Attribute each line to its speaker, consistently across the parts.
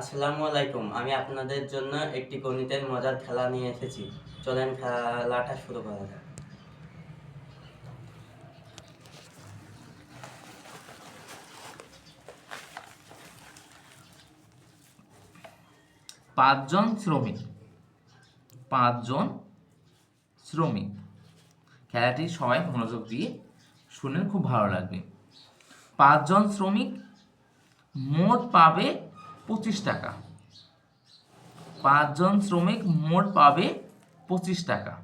Speaker 1: আসসালামু আলাইকুম, আমি আপনাদের জন্য একটি গণিতের মজার খেলা নিয়ে এসেছি। চলেন খেলাটা শুরু করা যাক।
Speaker 2: পাঁচজন শ্রমিক। পাঁচজন শ্রমিক। খেলাটি সবাই মনোযোগ দিয়ে শুনে খুব ভালো লাগবে। পাঁচজন শ্রমিক মোট পাবে পঁচিশ টাকা। পাঁচজন শ্রমিক মোট পাবে পঁচিশ টাকা।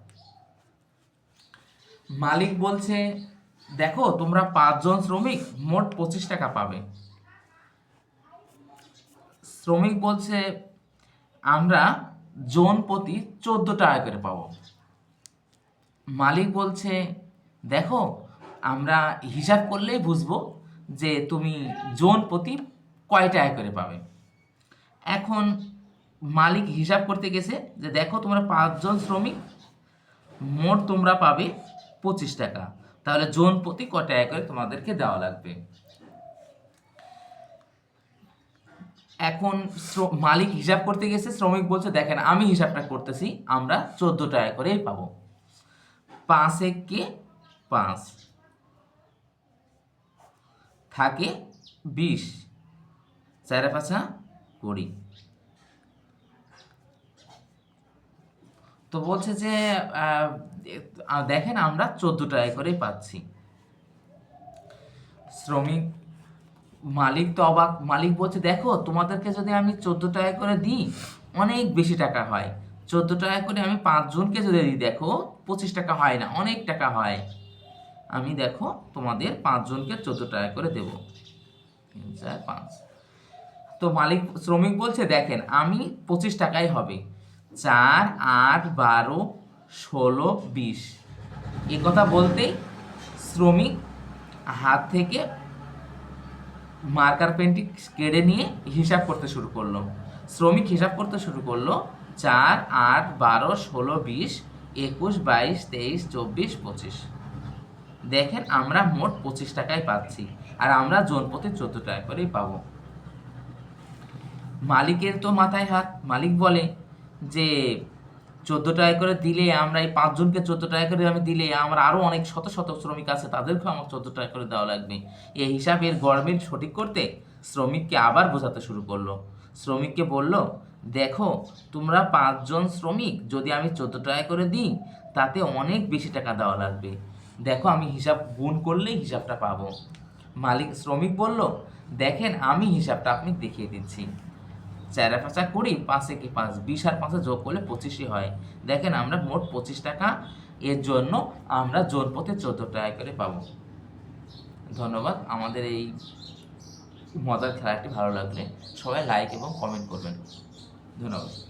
Speaker 2: মালিক বলছে, দেখো, তোমরা পাঁচজন শ্রমিক মোট পঁচিশ টাকা পাবে। শ্রমিক বলছে, আমরা জন প্রতি চোদ্দ টাকা করে পাবো। মালিক বলছে, দেখো, আমরা হিসাব করলেই বুঝব যে তুমি জন প্রতি কয় টাকা করে পাবে? এখন মালিক হিসাব করতে গেছে যে দেখো তোমরা পাঁচজন শ্রমিক, মোট তোমরা পাবে পঁচিশ টাকা। তাহলে জোন প্রতি কয় টাকা করে তোমাদেরকে দেওয়া লাগবে। এখন মালিক হিসাব করতে গেছে, শ্রমিক বলছে, দেখেন, আমি হিসাবটা করতেছি, আমরা চোদ্দ টাকা করেই পাবো। পাঁচ এককে পাঁচ। থাকে বিশ। চারে পাঁচা কুড়ি। তো বলছে যে দেখেন আমরা চোদ্দ টাকা করেই পাচ্ছি। শ্রমিক মালিক তো অবাক, মালিক বলছে, দেখো, তোমাদেরকে যদি আমি চোদ্দ টাকা করে দিই, অনেক বেশি টাকা হয়। চোদ্দ টাকা করে আমি পাঁচজনকে যদি দিই, দেখো, পঁচিশ টাকা হয় না, অনেক টাকা হয়। আমি, দেখো, তোমাদের পাঁচজনকে চোদ্দ টাকা করে দেবো। তিন, চার, পাঁচ। তো মালিক, শ্রমিক বলছে, দেখেন, আমি পঁচিশ টাকাই হবে। চার, আট, বারো, ষোলো, বিশ। এ কথা বলতেই শ্রমিক হাত থেকে মার্কার পেনটি কেড়ে নিয়ে হিসাব করতে শুরু করল। শ্রমিক হিসাব করতে শুরু করল, চার, আট, বারো, ষোলো, বিশ, একুশ, বাইশ, তেইশ, চব্বিশ, পঁচিশ। দেখেন আমরা মোট পঁচিশ টাকায় পাচ্ছি আর আমরা জন প্রতি চোদ্দ টাকা করেই পাবো। মালিকের তো মাথায় হাত, মালিক বলে যে চোদ্দ টাকা করে দিলে আমরা এই পাঁচজনকে চোদ্দ টাকা করে আমি দিলে আমার আরও অনেক শত শত শ্রমিক আছে, তাদেরকেও আমার চোদ্দ টাকা করে দেওয়া লাগবে। এই হিসাবের গরমিল সঠিক করতে শ্রমিককে আবার বোঝাতে শুরু করল। শ্রমিককে বলল, দেখো, তোমরা পাঁচজন শ্রমিক যদি আমি চোদ্দ টাকা করে দিই, তাতে অনেক বেশি টাকা দেওয়া লাগবে। দেখো, আমি হিসাব গুণ করলেই হিসাবটা পাবো। মালিক, শ্রমিক বলল, দেখেন, আমি হিসাবটা আপনি দেখিয়ে দিচ্ছি। চারে পাঁচা কুড়ি, পাঁচে কি পাঁচ, বিশ আর পাঁচে যোগ করলে পঁচিশই হয়। দেখেন আমরা মোট পঁচিশ টাকা, এর জন্য আমরা জোর পথে চোদ্দ টাকা করে পাবো। ধন্যবাদ, আমাদের এই মজার খেলাটি ভালো লাগলে সবাই লাইক এবং কমেন্ট করবেন। ধন্যবাদ।